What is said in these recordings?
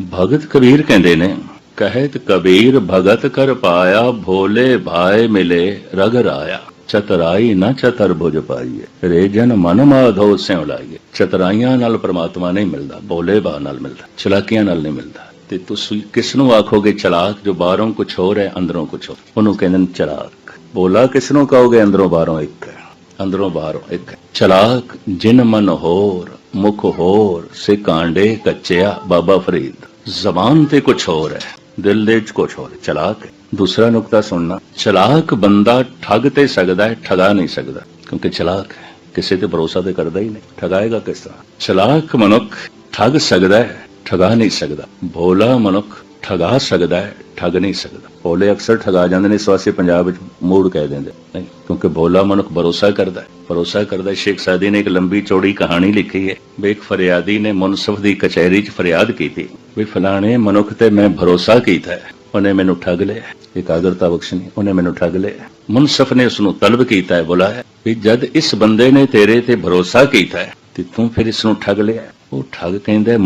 ਭਗਤ ਕਬੀਰ ਕਹਿੰਦੇ ਨੇ, ਕਹਿਤ ਕਬੀਰ ਭਗਤ ਕਰ ਪਾਇਆ, ਭੋਲੇ ਭਾਏ ਮਿਲੇ ਰਗ ਰਾਇਆ। ਚਤਰਾਈ ਨਾ ਚਤਰ ਭੁਜ ਪਾਈਏ ਰੇ ਮਨ ਮਾਧੋ ਸਿਉ ਲਾਈਏ। ਚਤਰਾਈਆਂ ਨਾਲ ਪ੍ਰਮਾਤਮਾ ਨਹੀਂ ਮਿਲਦਾ, ਭੋਲੇ ਭਾ ਨਾਲ ਮਿਲਦਾ, ਚਲਾਕੀਆਂ ਨਾਲ ਨਹੀਂ ਮਿਲਦਾ। ਤੇ ਤੁਸੀਂ ਕਿਸ ਨੂੰ ਆਖੋਗੇ ਚਲਾਕ, ਜੋ ਬਾਹਰੋਂ ਕੁਝ ਹੋਰ ਹੈ, ਅੰਦਰੋਂ ਕੁਝ ਹੋਰ? ਉਹਨੂੰ ਕਹਿੰਦੇ ਨੇ ਚਲਾਕ। ਬੋਲਾ ਕਿਸ ਨੂੰ ਕਹੋਗੇ, ਅੰਦਰੋਂ ਬਾਹਰੋਂ ਇੱਕ ਹੈ? ਅੰਦਰੋਂ ਬਾਹਰੋਂ ਇੱਕ ਹੈ। ਚਲਾਕ ਜਿਨ ਮਨ ਹੋਰ, ਮੁਖ ਹੋਰ ਸੇ ਕਾਂਡੇ ਕੱਚਿਆ, ਬਾਬਾ ਫਰੀਦ। ਜ਼ਬਾਨ ਤੇ ਕੁਝ ਹੋਰ ਹੈ, ਦਿਲ ਦੇ ਚ ਕੁਝ ਹੋਰ ਚਲਾਕ ਹੈ। ਦੂਸਰਾ ਨੁਕਤਾ ਸੁਣਨਾ, ਚਲਾਕ ਬੰਦਾ ਠੱਗ ਤੇ ਸਕਦਾ ਹੈ, ਠਗਾ ਨਹੀਂ ਸਕਦਾ, ਕਿਉਂਕਿ ਚਲਾਕ ਹੈ। ਕਿਸੇ ਤੇ ਭਰੋਸਾ ਤੇ ਕਰਦਾ ਹੀ ਨਹੀਂ। ਠਗਾਏਗਾ ਕਿਸ ਤਰ੍ਹਾਂ? ਚਲਾਕ ਮਨੁੱਖ ਠੱਗ ਸਕਦਾ ਹੈ, ਠਗਾ ਨਹੀਂ ਸਕਦਾ। ਭੋਲਾ ਮਨੁੱਖ ਠਗਾ ਸਕਦਾ ਹੈ, ਠੱਗ ਨਹੀਂ ਸਕਦਾ। ਭੋਲੇ ਅਕਸਰ ਠਗਾ ਜਾਂਦੇ ਨੇ, ਇਸ ਵਾਸਤੇ ਪੰਜਾਬ ਵਿੱਚ ਮੂੜ ਕਹਿ ਦਿੰਦੇ ਨਹੀਂ, ਕਿਉਂਕਿ ਭੋਲਾ ਮਨੁੱਖ ਭਰੋਸਾ ਕਰਦਾ ਹੈ। ਭਰੋਸਾ ਕਰਦਾ ਸ਼ੇਖ ਸਾਦੀ ਨੇ ਇੱਕ ਲੰਬੀ ਚੌੜੀ ਕਹਾਣੀ ਲਿਖੀ ਹੈ। ਵੀ ਇੱਕ ਫਰਿਆਦੀ ਨੇ ਮੁਨਸਫ ਦੀ ਕਚਹਿਰੀ 'ਚ ਫਰਿਆਦ ਕੀਤੀ। ਵੀ ਫਲਾਣੇ ਮਨੁੱਖ ਤੇ ਮੈਂ ਭਰੋਸਾ ਕੀਤਾ ਹੈ। ਉਹਨੇ ਮੈਨੂੰ ਠੱਗ ਲਿਆ ਇਕਾਗਰਤਾ ਬਖਸ਼ਣੀ, ਉਹਨੇ ਮੈਨੂੰ ਠੱਗ ਲਿਆ ਮੁਨਸਫ ਨੇ ਉਸ ਨੂੰ ਤਲਬ ਕੀਤਾ ਹੈ, ਬੁਲਾਇਆ ਵੀ ਜਦ ਇਸ ਬੰਦੇ ਨੇ ਤੇਰੇ ਤੇ ਭਰੋਸਾ ਕੀਤਾ ਹੈ, ਤੇ ਤੂੰ ਫਿਰ ਇਸ ਨੂੰ ਠੱਗ ਲਿਆ ਉਹ ਠੱਗ ਕਹਿੰਦਾ ਹੈ,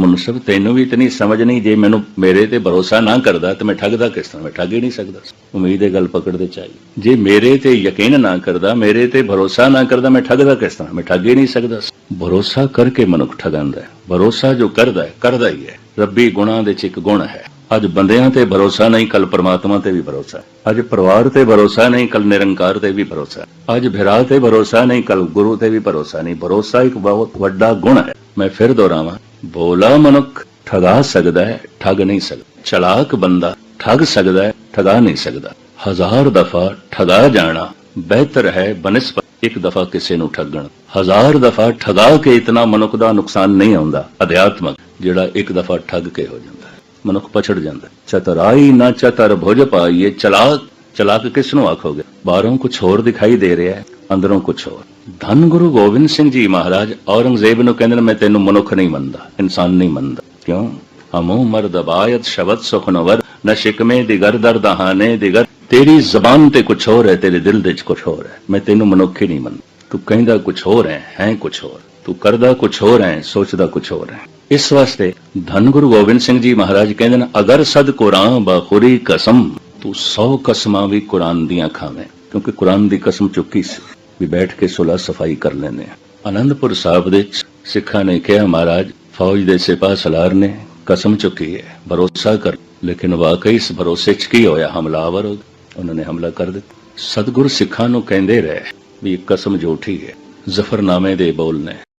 ਤੈਨੂੰ ਵੀ ਇਤਨੀ ਸਮਝ ਨਹੀਂ ਜੇ ਮੈਨੂੰ ਮੇਰੇ ਤੇ ਭਰੋਸਾ ਨਾ ਕਰਦਾ ਤੇ ਮੈਂ ਠੱਗਦਾ ਕਿਸ ਤਰ੍ਹਾਂ? ਮੈਂ ਠੱਗ ਹੀ ਨਹੀਂ ਸਕਦਾ। ਉਮੀਦ ਇਹ ਗੱਲ ਪਕੜਦੇ ਚਾਹੀਏ ਜੇ ਮੇਰੇ ਤੇ ਯਕੀਨ ਨਾ ਕਰਦਾ ਮੇਰੇ ਤੇ ਭਰੋਸਾ ਨਾ ਕਰਦਾ ਮੈਂ ਠੱਗਦਾ ਕਿਸ ਤਰ੍ਹਾਂ? ਮੈਂ ਠੱਗ ਹੀ ਨਹੀਂ ਸਕਦਾ। ਭਰੋਸਾ ਕਰਕੇ ਮਨੁੱਖ ਠਗਾਂਦਾ ਹੈ। ਭਰੋਸਾ ਜੋ ਕਰਦਾ ਹੈ ਕਰਦਾ ਹੀ ਹੈ। ਰੱਬੀ ਗੁਣਾਂ ਦੇ ਚ ਇੱਕ ਗੁਣ ਹੈ। ਅੱਜ ਬੰਦਿਆਂ ਤੇ ਭਰੋਸਾ ਨਹੀਂ ਕੱਲ ਪਰਮਾਤਮਾ ਤੇ ਵੀ ਭਰੋਸਾ ਅੱਜ ਪਰਿਵਾਰ ਤੇ ਭਰੋਸਾ ਨਹੀਂ ਕੱਲ ਨਿਰੰਕਾਰ ਤੇ ਵੀ ਭਰੋਸਾ ਅੱਜ ਭਰਾ ਤੇ ਭਰੋਸਾ ਨਹੀਂ ਕੱਲ ਗੁਰੂ ਤੇ ਵੀ ਭਰੋਸਾ ਨਹੀਂ। ਭਰੋਸਾ ਇੱਕ ਬਹੁਤ ਵੱਡਾ ਗੁਣ ਹੈ। ਮੈਂ ਫਿਰ ਦੁਹਰਾਵਾਂ ਭੋਲਾ ਮਨੁੱਖ ਠਗਾ ਸਕਦਾ ਹੈ, ਠੱਗ ਨਹੀਂ ਸਕਦਾ। ਚਲਾਕ ਬੰਦਾ ਠੱਗ ਸਕਦਾ ਹੈ, ਠਗਾ ਨਹੀਂ ਸਕਦਾ। ਹਜ਼ਾਰ ਦਫਾ ਠਗਾ ਜਾਣਾ, ਬਿਹਤਰ ਹੈ ਬਨਸਬਤ ਇੱਕ ਦਫਾ ਕਿਸੇ ਨੂੰ ਠੱਗਣ। ਹਜ਼ਾਰ ਦਫਾ ਠਗਾ ਕੇ ਇਤਨਾ ਮਨੁੱਖ ਦਾ ਨੁਕਸਾਨ ਨਹੀਂ ਆਉਂਦਾ, ਅਧਿਆਤਮਕ, ਜਿਹੜਾ ਇੱਕ ਦਫਾ ਠੱਗ ਕੇ ਹੋ ਜਾਂਦਾ ਹੈ। ਮਨੁੱਖ ਪਛੜ ਜਾਂਦਾ ਚਤਰਾਈ ਨਾ ਚਤਰ ਭੁਜ ਪਾਈਏ, ਚਲਾਕ ਚਲਾਕ ਕਿਸ ਨੂੰ ਆਖੋਗੇ? ਬਾਹਰੋਂ ਕੁਝ ਹੋਰ ਦਿਖਾਈ ਦੇ ਰਿਹਾ ਹੈ। ਅੰਦਰੋਂ ਕੁਝ ਹੋਰ। ਧੰਨ ਗੁਰੂ ਗੋਬਿੰਦ ਸਿੰਘ ਜੀ ਮਹਾਰਾਜ, ਔਰੰਗਜ਼ੇਬ ਨੂੰ ਕਹਿੰਦੇ ਨੇ, ਮੈਂ ਤੈਨੂੰ ਮਨੁੱਖ ਨਹੀਂ ਮੰਨਦਾ, ਇਨਸਾਨ ਨਹੀਂ ਮੰਨਦਾ। ਕਿਉਂ? ਹਮੋ ਮਰਦ ਬਾਇਤ, ਸ਼ਬਦ ਸੁਖਨਵਰ ਨ ਸ਼ਿਕਮੇ ਦਿਗਰ ਦਰ ਦਹਾਨੇ ਦਿਗਰ ਤੇਰੀ ਜ਼ਬਾਨ ਤੇ ਕੁਝ ਹੋਰ ਹੈ, ਤੇਰੇ ਦਿਲ ਦੇ ਚ ਕੁਝ ਹੋਰ ਹੈ। ਮੈਂ ਤੈਨੂੰ ਮਨੁੱਖ ਹੀ ਨਹੀਂ ਮੰਨਦਾ। ਤੂੰ ਕਹਿੰਦਾ ਕੁਝ ਹੋਰ ਹੈ ਹੈ ਕੁਝ ਹੋਰ। ਤੂੰ ਕਰਦਾ ਕੁਝ ਹੋਰ ਹੈ, ਸੋਚਦਾ ਕੁਝ ਹੋਰ ਹੈ। ਇਸ ਵਾਸਤੇ ਧੰਨ ਗੁਰੂ ਗੋਬਿੰਦ ਸਿੰਘ ਜੀ ਮਹਾਰਾਜ ਕਹਿੰਦੇ ਨੇ, ਅਗਰ ਸਦ ਕੁਰਾਂ ਬਖੁਰੀ ਕਸਮ, ਤੂੰ 100 ਕਸਮਾਂ ਵੀ ਕੁਰਾਨ ਦੀਆਂ ਖਾਵੇਂ, ਕਿਉਂਕਿ ਕੁਰਾਨ ਦੀ ਕਸਮ ਚੁੱਕੀ ਸੀ। ਵੀ ਬੈਠ ਕੇ ਸੁਲਾ ਸਫ਼ਾਈ ਕਰ ਲੈਂਦੇ ਆ ਆਨੰਦਪੁਰ ਸਾਹਿਬ ਦੇ ਸਿੱਖਾਂ ਨੇ ਕਿਹਾ, ਮਹਾਰਾਜ, ਫੌਜ ਦੇ ਸਿਪਾਹ ਸਲਾਰ ਨੇ ਕਸਮ ਚੁੱਕੀ ਹੈ, ਭਰੋਸਾ ਕਰ ਲੇਕਿਨ ਵਾਕਈ ਇਸ ਭਰੋਸੇ 'ਚ ਕੀ ਹੋਇਆ? ਹਮਲਾਵਰ ਉਹਨਾਂ ਨੇ ਹਮਲਾ ਕਰ ਦਿੱਤਾ। ਸਤਿਗੁਰ ਸਿੱਖਾਂ ਨੂੰ ਕਹਿੰਦੇ ਰਹੇ ਵੀ ਇਹ ਕਸਮ ਝੂਠੀ ਹੈ। ਜ਼ਫਰਨਾਮੇ ਦੇ ਬੋਲ ਨੇ।